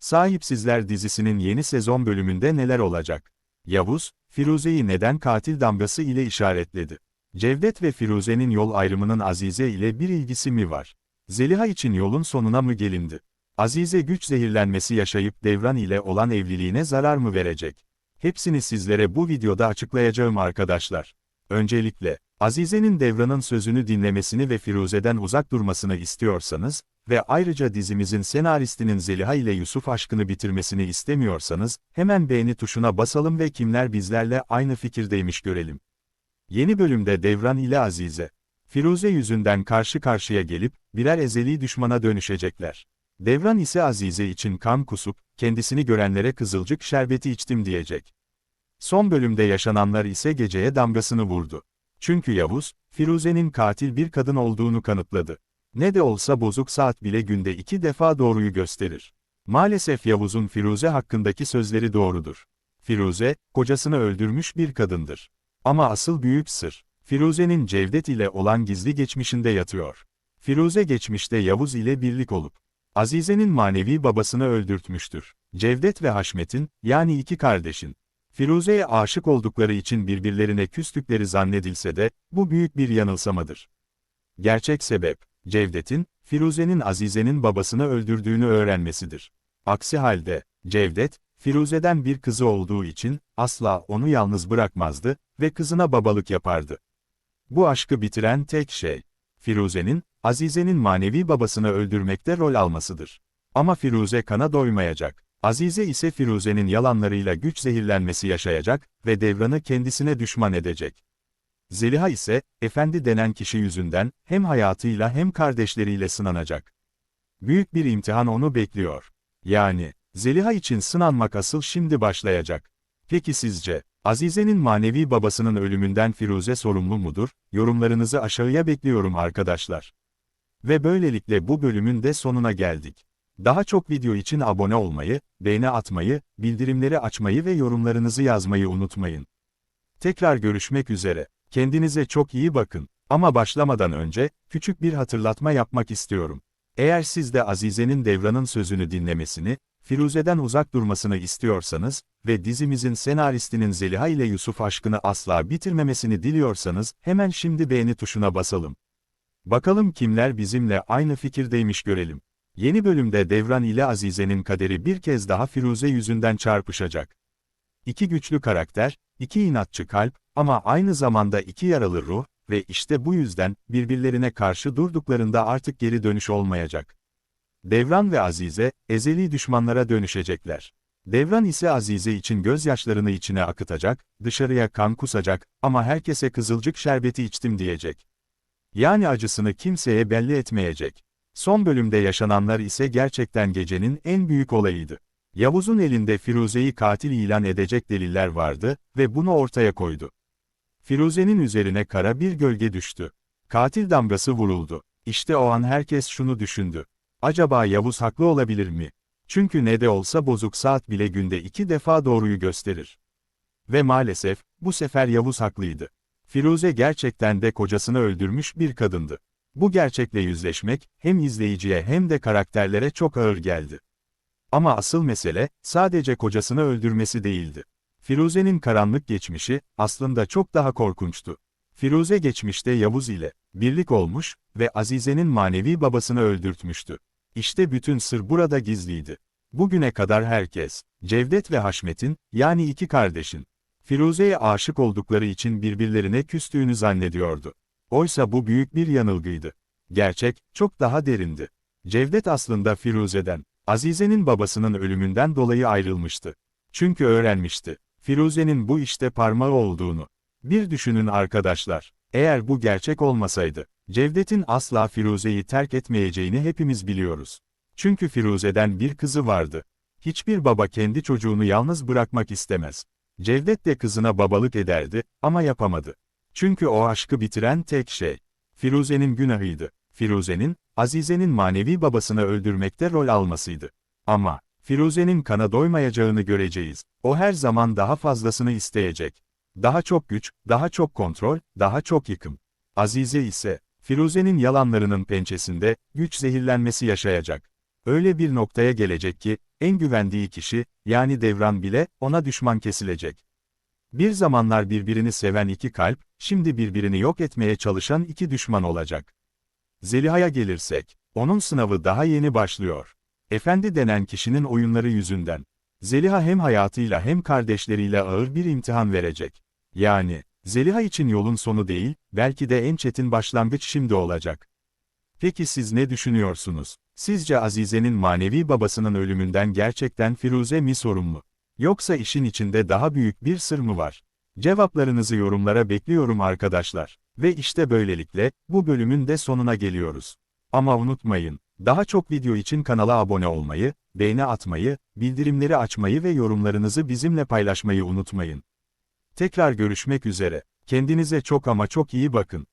Sahipsizler dizisinin yeni sezon bölümünde neler olacak? Yavuz, Firuze'yi neden katil damgası ile işaretledi? Cevdet ve Firuze'nin yol ayrımının Azize ile bir ilgisi mi var? Zeliha için yolun sonuna mı gelindi? Azize güç zehirlenmesi yaşayıp Devran ile olan evliliğine zarar mı verecek? Hepsini sizlere bu videoda açıklayacağım arkadaşlar. Öncelikle, Azize'nin Devran'ın sözünü dinlemesini ve Firuze'den uzak durmasını istiyorsanız ve ayrıca dizimizin senaristinin Zeliha ile Yusuf aşkını bitirmesini istemiyorsanız, hemen beğeni tuşuna basalım ve kimler bizlerle aynı fikirdeymiş görelim. Yeni bölümde Devran ile Azize, Firuze yüzünden karşı karşıya gelip, birer ezeli düşmana dönüşecekler. Devran ise Azize için kan kusup, kendisini görenlere kızılcık şerbeti içtim diyecek. Son bölümde yaşananlar ise geceye damgasını vurdu. Çünkü Yavuz, Firuze'nin katil bir kadın olduğunu kanıtladı. Ne de olsa bozuk saat bile günde iki defa doğruyu gösterir. Maalesef Yavuz'un Firuze hakkındaki sözleri doğrudur. Firuze, kocasını öldürmüş bir kadındır. Ama asıl büyük sır, Firuze'nin Cevdet ile olan gizli geçmişinde yatıyor. Firuze geçmişte Yavuz ile birlik olup, Azize'nin manevi babasını öldürtmüştür. Cevdet ve Haşmet'in, yani iki kardeşin, Firuze'ye aşık oldukları için birbirlerine küstükleri zannedilse de, bu büyük bir yanılsamadır. Gerçek sebep, Cevdet'in, Firuze'nin Azize'nin babasını öldürdüğünü öğrenmesidir. Aksi halde, Cevdet, Firuze'den bir kızı olduğu için, asla onu yalnız bırakmazdı ve kızına babalık yapardı. Bu aşkı bitiren tek şey, Firuze'nin, Azize'nin manevi babasını öldürmekte rol almasıdır. Ama Firuze kana doymayacak. Azize ise Firuze'nin yalanlarıyla güç zehirlenmesi yaşayacak ve Devran'ı kendisine düşman edecek. Zeliha ise, efendi denen kişi yüzünden, hem hayatıyla hem kardeşleriyle sınanacak. Büyük bir imtihan onu bekliyor. Yani, Zeliha için sınanmak asıl şimdi başlayacak. Peki sizce, Azize'nin manevi babasının ölümünden Firuze sorumlu mudur? Yorumlarınızı aşağıya bekliyorum arkadaşlar. Ve böylelikle bu bölümün de sonuna geldik. Daha çok video için abone olmayı, beğeni atmayı, bildirimleri açmayı ve yorumlarınızı yazmayı unutmayın. Tekrar görüşmek üzere. Kendinize çok iyi bakın. Ama başlamadan önce, küçük bir hatırlatma yapmak istiyorum. Eğer siz de Azize'nin Devran'ın sözünü dinlemesini, Firuze'den uzak durmasını istiyorsanız ve dizimizin senaristinin Zeliha ile Yusuf aşkını asla bitirmemesini diliyorsanız, hemen şimdi beğeni tuşuna basalım. Bakalım kimler bizimle aynı fikirdeymiş görelim. Yeni bölümde Devran ile Azize'nin kaderi bir kez daha Firuze yüzünden çarpışacak. İki güçlü karakter, iki inatçı kalp ama aynı zamanda iki yaralı ruh ve işte bu yüzden birbirlerine karşı durduklarında artık geri dönüş olmayacak. Devran ve Azize, ezeli düşmanlara dönüşecekler. Devran ise Azize için gözyaşlarını içine akıtacak, dışarıya kan kusacak ama herkese kızılcık şerbeti içtim diyecek. Yani acısını kimseye belli etmeyecek. Son bölümde yaşananlar ise gerçekten gecenin en büyük olayıydı. Yavuz'un elinde Firuze'yi katil ilan edecek deliller vardı ve bunu ortaya koydu. Firuze'nin üzerine kara bir gölge düştü. Katil damgası vuruldu. İşte o an herkes şunu düşündü. Acaba Yavuz haklı olabilir mi? Çünkü ne de olsa bozuk saat bile günde iki defa doğruyu gösterir. Ve maalesef, bu sefer Yavuz haklıydı. Firuze gerçekten de kocasını öldürmüş bir kadındı. Bu gerçekle yüzleşmek, hem izleyiciye hem de karakterlere çok ağır geldi. Ama asıl mesele, sadece kocasını öldürmesi değildi. Firuze'nin karanlık geçmişi, aslında çok daha korkunçtu. Firuze geçmişte Yavuz ile, birlik olmuş ve Azize'nin manevi babasını öldürtmüştü. İşte bütün sır burada gizliydi. Bugüne kadar herkes, Cevdet ve Haşmet'in, yani iki kardeşin, Firuze'ye aşık oldukları için birbirlerine küstüğünü zannediyordu. Oysa bu büyük bir yanılgıydı. Gerçek, çok daha derindi. Cevdet aslında Firuze'den, Azize'nin babasının ölümünden dolayı ayrılmıştı. Çünkü öğrenmişti. Firuze'nin bu işte parmağı olduğunu. Bir düşünün arkadaşlar. Eğer bu gerçek olmasaydı, Cevdet'in asla Firuze'yi terk etmeyeceğini hepimiz biliyoruz. Çünkü Firuze'den bir kızı vardı. Hiçbir baba kendi çocuğunu yalnız bırakmak istemez. Cevdet de kızına babalık ederdi ama yapamadı. Çünkü o aşkı bitiren tek şey, Firuze'nin günahıydı. Firuze'nin, Azize'nin manevi babasını öldürmekte rol almasıydı. Ama, Firuze'nin kana doymayacağını göreceğiz. O her zaman daha fazlasını isteyecek. Daha çok güç, daha çok kontrol, daha çok yıkım. Azize ise, Firuze'nin yalanlarının pençesinde, güç zehirlenmesi yaşayacak. Öyle bir noktaya gelecek ki, En güvendiği kişi, yani Devran bile, ona düşman kesilecek. Bir zamanlar birbirini seven iki kalp, şimdi birbirini yok etmeye çalışan iki düşman olacak. Zeliha'ya gelirsek, onun sınavı daha yeni başlıyor. Efendi denen kişinin oyunları yüzünden. Zeliha hem hayatıyla hem kardeşleriyle ağır bir imtihan verecek. Yani, Zeliha için yolun sonu değil, belki de en çetin başlangıç şimdi olacak. Peki siz ne düşünüyorsunuz? Sizce Azize'nin manevi babasının ölümünden gerçekten Firuze mi sorumlu? Yoksa işin içinde daha büyük bir sır mı var? Cevaplarınızı yorumlara bekliyorum arkadaşlar. Ve işte böylelikle, bu bölümün de sonuna geliyoruz. Ama unutmayın, daha çok video için kanala abone olmayı, beğeni atmayı, bildirimleri açmayı ve yorumlarınızı bizimle paylaşmayı unutmayın. Tekrar görüşmek üzere. Kendinize çok ama çok iyi bakın.